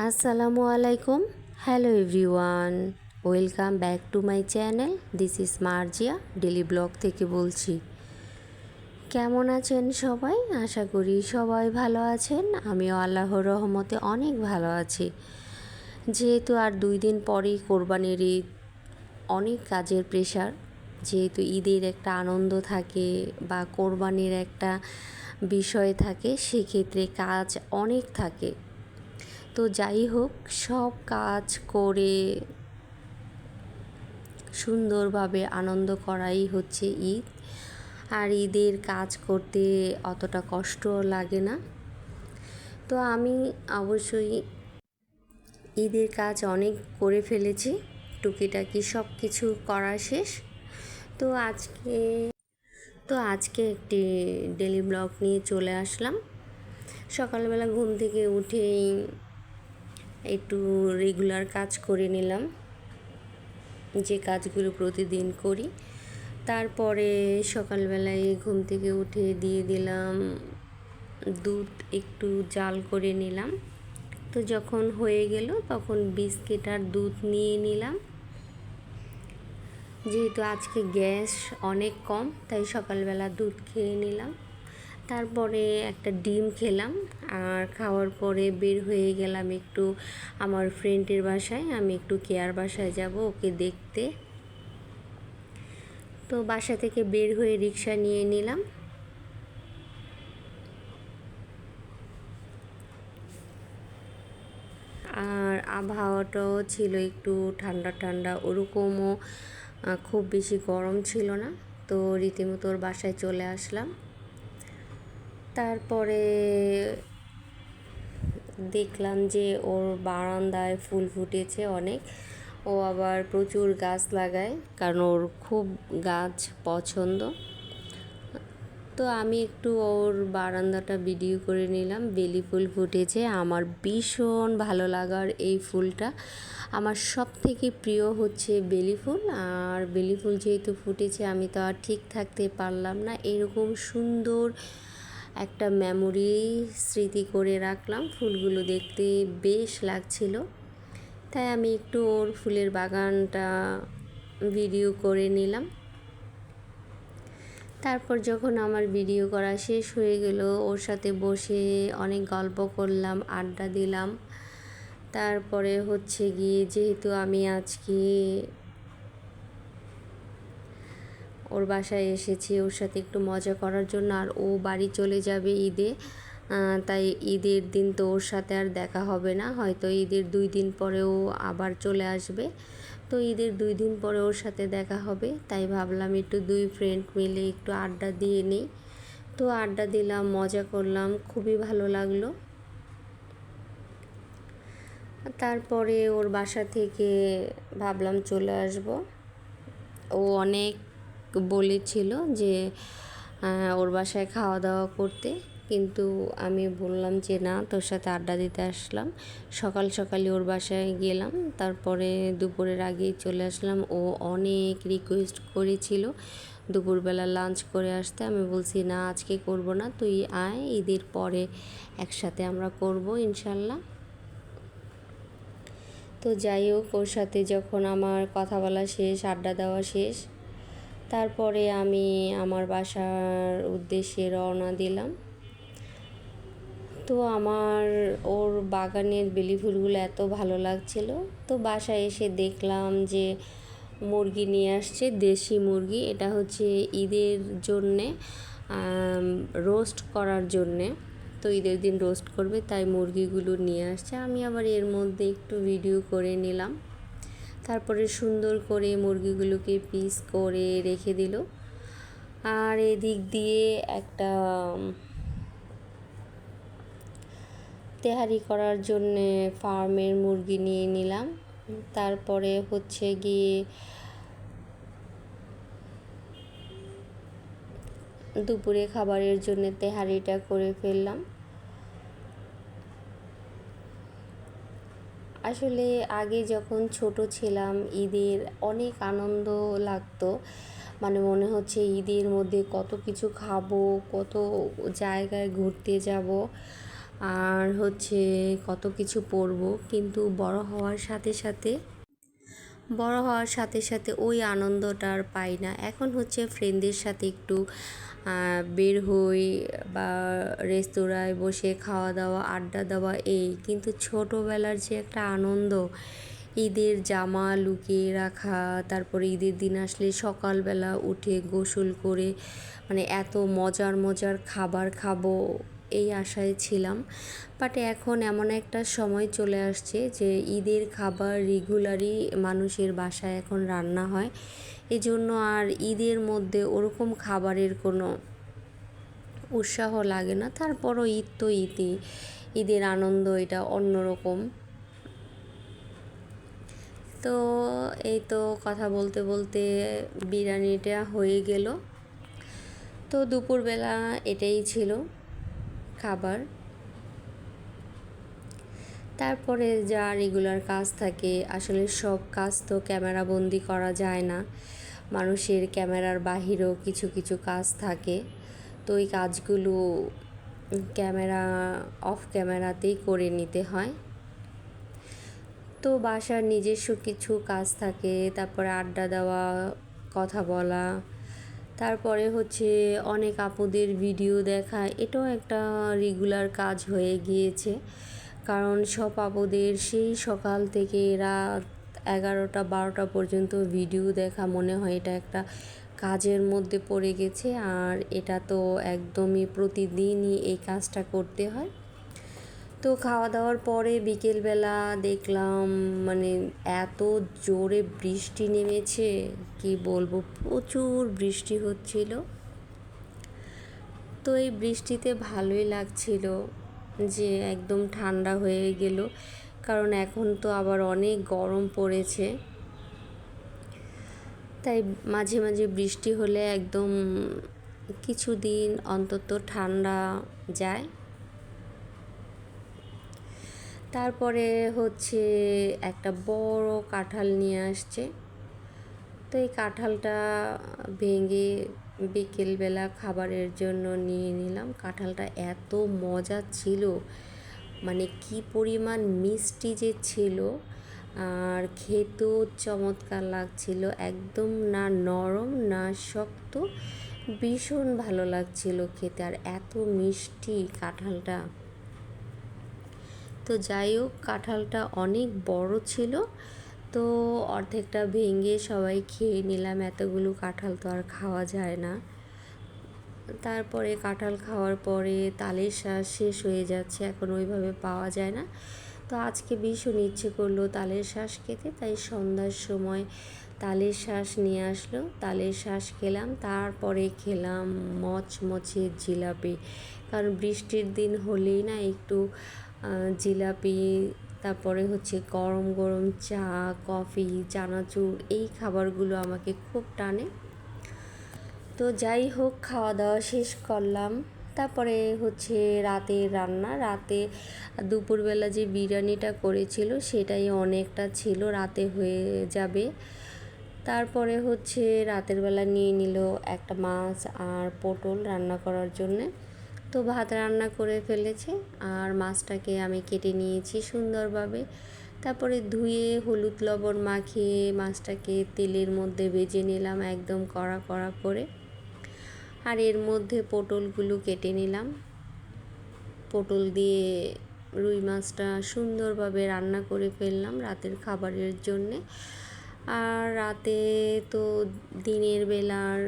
আসসালামু আলাইকুম। Hello everyone welcome back to my channel this is Marzia daily blog থেকে বলছি। কেমন আছেন সবাই? আশা করি সবাই ভালো আছেন। আমিও আল্লাহর রহমতে অনেক ভালো আছি। যেহেতু আর দুই দিন পরেই কোরবানির ঈদ, অনেক কাজের প্রেশার যেহেতু ঈদের একটা আনন্দ থাকে বা কোরবানির একটা বিষয় থাকে, সেক্ষেত্রে কাজ অনেক থাকে। তো যাই হোক, সব কাজ করে সুন্দরভাবে আনন্দ করাই হচ্ছে ঈদ। আর ঈদের কাজ করতে অতটা কষ্ট লাগে না। তো আমি অবশ্যই ঈদের কাজ অনেক করে ফেলেছি। টুকিটাকি সব কিছু করা শেষ। তো আজকে তো আজকে একটি ডেলি ব্লগ নিয়ে চলে আসলাম। সকালবেলা ঘুম থেকে উঠেই একটু রেগুলার কাজ করে নিলাম। যে কাজগুলো প্রতিদিন করি। তারপরে সকালবেলায় ঘুম থেকে উঠে দিয়ে দিলাম দুধ, একটু জাল করে নিলাম। তো যখন হয়ে গেল তখন বিস্কিট আর দুধ নিয়ে নিলাম। যেহেতু আজকে গ্যাস অনেক কম, তাই সকালবেলা দুধ খেয়ে নিলাম। তারপরে একটা ডিম খেলাম আর খাওয়ার পরে বের হয়ে গেলাম একটু আমার ফ্রেন্ডের বাসায়। আমি একটু কেয়ার বাসায় যাব ওকে দেখতে। তো বাসা থেকে বের হয়ে রিক্সা নিয়ে নিলাম। আর আবহাওয়াটাও ছিল একটু ঠান্ডা ঠান্ডা, ওরকমও খুব বেশি গরম ছিল না। তো রীতিমতো ওর বাসায় চলে আসলাম। তারপরে দেখলাম যে ওর বারান্দায় ফুল ফুটেছে অনেক। ও আবার প্রচুর গাছ লাগায়, কারণ ওর খুব গাছ পছন্দ। তো আমি একটু ওর বারান্দাটা ভিডিও করে নিলাম, বেলি ফুল ফুটেছে। আমার ভীষণ ভালো লাগার এই ফুলটা। আমার সব থেকে প্রিয় হচ্ছে বেলি ফুল, আর বেলি ফুল যেহেতু ফুটেছে, আমি তো আর ঠিক থাকতে পারলাম না। এরকম সুন্দর একটা মেমোরি স্মৃতি করে রাখলাম। ফুলগুলো দেখতে বেশ লাগছিল। তাই আমি একটু ওর ফুলের বাগানটা ভিডিও করে নিলাম। তারপর যখন আমার ভিডিও করা শেষ হয়ে গেল, ওর সাথে বসে অনেক গল্প করলাম, আড্ডা দিলাম। তারপরে হচ্ছে গিয়ে যেহেতু আমি আজকে ওর বাসায় এসেছি, ওর সাথে একটু মজা করার জন্য, আর ও বাড়ি চলে যাবে ঈদে। তাই ঈদের দিন তো ওর সাথে আর দেখা হবে না, হয়তো ঈদের দুই দিন পরেও আবার চলে আসবে। তো ঈদের দুই দিন পরে ওর সাথে দেখা হবে, তাই ভাবলাম একটু দুই ফ্রেন্ড মিলে একটু আড্ডা দিয়ে নিই। তো আড্ডা দিলাম, মজা করলাম, খুবই ভালো লাগল। তারপরে ওর বাসা থেকে ভাবলাম চলে আসব। ও অনেক বলেছিল যে ওর বাসায় খাওয়া দাওয়া করতে। কিন্তু আমি বললাম যে, না, তোর সাথে আড্ডা দিতে আসলাম। সকাল সকালে ওর বাসায় গেলাম। তারপরে দুপুরের আগেই চলে আসলাম। ও অনেক রিকোয়েস্ট করেছিল দুপুরবেলা লাঞ্চ করে আসতে। আমি বলছি, না, আজকে করব না। তুই আয়, ঈদের পরে একসাথে আমরা করব, ইনশাল্লাহ। তো যাই হোক, ওর সাথে যখন আমার কথা বলা শেষ, আড্ডা দেওয়া শেষ তারপরে আমি আমার বাসার উদ্দেশ্যে রওনা দিলাম। তো আমার, ওর বাগানের বেলি ফুলগুলো এত ভালো লাগছিল। তো বাসায় এসে দেখলাম যে মুরগি নিয়ে আসছে, দেশি মুরগি। এটা হচ্ছে ঈদের জন্যে রোস্ট করার জন্যে। তো ঈদের দিন রোস্ট করবে, তাই মুরগিগুলো নিয়ে আসছে। আমি আবার এর মধ্যে একটু ভিডিও করে নিলাম। তারপরে সুন্দর করে মুরগিগুলোকে পিস করে রেখে দিল। আর এদিক দিয়ে একটা তেহারি করার জন্যে ফার্মের মুরগি নিয়ে নিলাম। তারপরে হচ্ছে গিয়ে দুপুরে খাবারের জন্য তেহারিটা করে ফেললাম। আসলে আগে যখন ছোট ছিলাম, ঈদের অনেক আনন্দ লাগতো। মানে মনে হচ্ছে ঈদের মধ্যে কত কিছু খাব, কত জায়গায় ঘুরতে যাব, আর হচ্ছে কত কিছু পরবো। কিন্তু বড় হওয়ার সাথে সাথে, বড় হওয়ার সাথে সাথে ওই আনন্দটা আর পাই না। এখন হচ্ছে ফ্রেন্ডদের সাথে একটু বের হই বা রেস্তোরাঁয় বসে খাওয়া দাওয়া, আড্ডা দেওয়া, এই। কিন্তু ছোটোবেলার যে একটা আনন্দ, ঈদের জামা লুকিয়ে রাখা, তারপরে ঈদের দিন আসলে সকালবেলা উঠে গোসল করে মানে এত মজার মজার খাবার খাব এই আশায় ছিলাম। বাট এখন এমন একটা সময় চলে আসছে যে ঈদের খাবার রেগুলারই মানুষের বাসায় এখন রান্না হয়। এজন্য আর ঈদের মধ্যে ওরকম খাবারের কোনো উৎসাহ লাগে না। তারপরও ঈদ তো ঈদই। ঈদের আনন্দ এটা অন্যরকম। তো এই তো কথা বলতে বলতে বিরিয়ানিটা হয়ে গেল। তো দুপুরবেলা এটাই ছিল। খাবার। তারপরে যা রেগুলার কাজ থাকে, আসলে সব কাজ তো ক্যামেরা বন্দি করা যায় না। মানুষের ক্যামেরার বাহিরেও কিছু কিছু কাজ থাকে। তো ওই কাজগুলো ক্যামেরা অফ ক্যামেরাতেই করে নিতে হয়। তো বাসার নিজস্ব কিছু কাজ থাকে, তারপরে আড্ডা দেওয়া, কথা বলা তারপরে হচ্ছে অনেক আপুদের ভিডিও দেখা, এটাও একটা রেগুলার কাজ হয়ে গিয়েছে। কারণ সব আপুদের সেই সকাল থেকে রাত এগারোটা, বারোটা পর্যন্ত ভিডিও দেখা মনে হয় এটা একটা কাজের মধ্যে পড়ে গেছে। আর এটা তো একদমই প্রতিদিনই এই কাজটা করতে হয়। তো খাওয়া দাওয়ার পরে বিকেলবেলা দেখলাম মানে এত জোরে বৃষ্টি নেমেছে, কি বলব, প্রচুর বৃষ্টি হচ্ছিল। তো এই বৃষ্টিতে ভালোই লাগছিল যে একদম ঠান্ডা হয়ে গেল, কারণ এখন তো আবার অনেক গরম পড়েছে। তাই মাঝে মাঝে বৃষ্টি হলে একদম কিছুদিন অন্তত ঠান্ডা যায়। তারপরে হচ্ছে একটা বড় কাঁঠাল নিয়ে আসছে। তো এই কাঁঠালটা ভেঙে বিকেলবেলা খাবারের জন্য নিয়ে নিলাম। কাঁঠালটা এত মজা ছিল মানে কি পরিমাণ মিষ্টি যে ছিল, আর খেতেও চমৎকার লাগছিল, একদম না নরম না শক্ত, ভীষণ ভালো লাগছিল খেতে। আর এত মিষ্টি কাঁঠালটা। তো যাই হোক, কাঁঠালটা অনেক বড় ছিল। তো অর্ধেকটা ভেঙে সবাই খেয়ে নিলাম, এতগুলো কাঁঠাল তো আর খাওয়া যায় না। তারপরে কাঁঠাল খাওয়ার পরে তালের শাঁস শেষ হয়ে যাচ্ছে, এখন ওইভাবে পাওয়া যায় না। তো আজকে ভীষণ ইচ্ছে করল তালের শাঁস খেতে, তাই সন্ধ্যার সময় তালের শাঁস নিয়ে আসলো। তালের শাঁস খেলাম, তারপরে খেলাম মচমচে জিলাপি। কারণ বৃষ্টির দিন হলেই না একটু জিলাপি, তারপরে হচ্ছে গরম গরম চা, কফি, চানাচুর, এই খাবারগুলো আমাকে খুব টানে। তো যাই হোক, খাওয়া দাওয়া শেষ করলাম। তারপরে হচ্ছে রাতে রান্না। রাতে দুপুরবেলা যে বিরিয়ানিটা করেছিল, সেটাই অনেকটা ছিল, রাতে হয়ে যাবে। তারপরে হচ্ছে রাতের বেলা নিয়ে নিল একটা মাছ আর পটল রান্না করার জন্যে। তো ভাত রান্না করে ফেলেছে আর মাছটাকে আমি কেটে নিয়েছি সুন্দরভাবে। তারপরে ধুয়ে হলুদ লবণ মাখিয়ে মাছটাকে তেলের মধ্যে ভেজে নিলাম একদম কড়া কড়া করে। আর এর মধ্যে পটলগুলো কেটে নিলাম। পটল দিয়ে রুই মাছটা সুন্দরভাবে রান্না করে ফেললাম রাতের খাবারের জন্যে। আর রাতে তো দিনের বেলার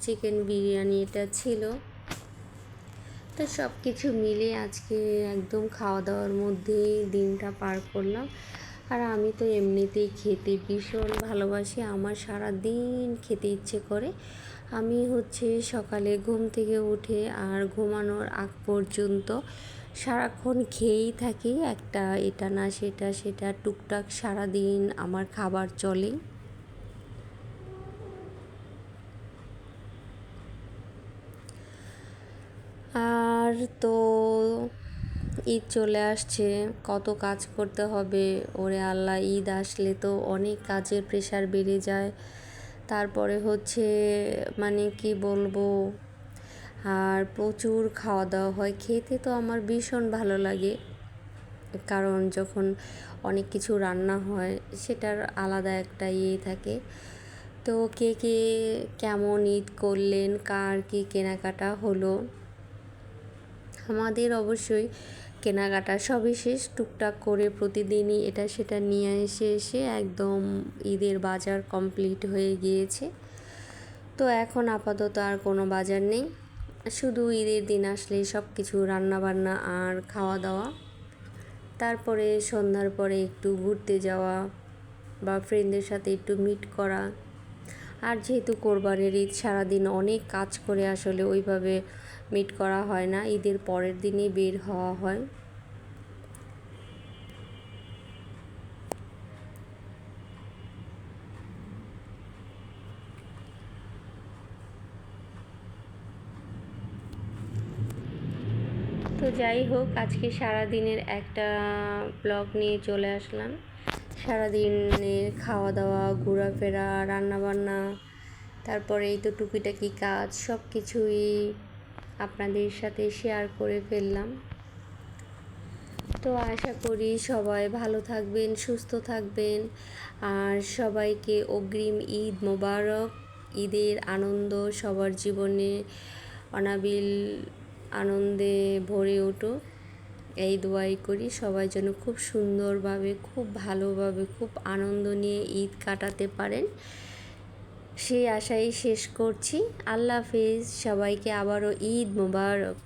চিকেন বিরিয়ানিটা ছিল। তো সব কিছু মিলে আজকে একদম খাওয়া দাওয়ার মধ্যে দিনটা পার করলাম। আর আমি তো এমনিতেই খেতে ভীষণ ভালোবাসি, আমার সারা দিন খেতে ইচ্ছে করে। আমি হচ্ছে সকালে ঘুম থেকে উঠে আর ঘুমানোর আগ পর্যন্ত সারাক্ষণ খেয়েই থাকি। একটা এটা না সেটা সেটা, টুকটাক সারা দিন আমার খাবার চলে আর তো ঈদ চলে আসছে, কত কাজ করতে হবে? ওরে আল্লাহ, ঈদ আসলে তো অনেক কাজের প্রেশার বেড়ে যায়। তারপরে হচ্ছে মানে কি বলব, আর প্রচুর খাওয়া দাওয়া হয়। খেতে তো আমার ভীষণ ভালো লাগে। কারণ যখন অনেক কিছু রান্না হয়, সেটার আলাদা একটা ইয়ে থাকে। তো কে কে কেমন ঈদ করলেন, কার কী কেনাকাটা হলো? আমাদের অবশ্যই কেনাকাটা সবই শেষ, টুকটাক করে প্রতিদিনই এটা সেটা নিয়ে এসে এসে একদম ঈদের বাজার কমপ্লিট হয়ে গিয়েছে। তো এখন আপাতত আর কোনো বাজার নেই। শুধু ঈদের দিন আসলে সব কিছু রান্নাবান্না আর খাওয়া দাওয়া তারপরে সন্ধ্যার পরে একটু ঘুরতে যাওয়া বা ফ্রেন্ডদের সাথে একটু মিট করা। আর যেহেতু কোরবানির ঈদ সারাদিন অনেক কাজ করে আসলে ওইভাবে মিট করা হয় না, ঈদের পরের দিনই বের হওয়া হয়। তো যাই হোক, আজকে সারাদিনের একটা ব্লগ নিয়ে চলে আসলাম। সারাদিনের খাওয়া দাওয়া ঘোরাফেরা, রান্নাবান্না, তারপরে এই তো টুকিটাকি কাজ সব কিছুই আপনাদের সাথে শেয়ার করে ফেললাম। তো আশা করি সবাই ভালো থাকবেন, সুস্থ থাকবেন। আর সবাইকে অগ্রিম ঈদ মোবারক, ঈদের আনন্দ সবার জীবনে অনাবিল আনন্দে ভরে উঠুক। এই দোয়াই করি, সবাই যেন খুব সুন্দরভাবে, খুব ভালোভাবে, খুব আনন্দ নিয়ে ঈদ কাটাতে পারেন। সেই আশাই শেষ করছি। আল্লাহ হাফিজ। সবাইকে আবারও ঈদ মোবারক।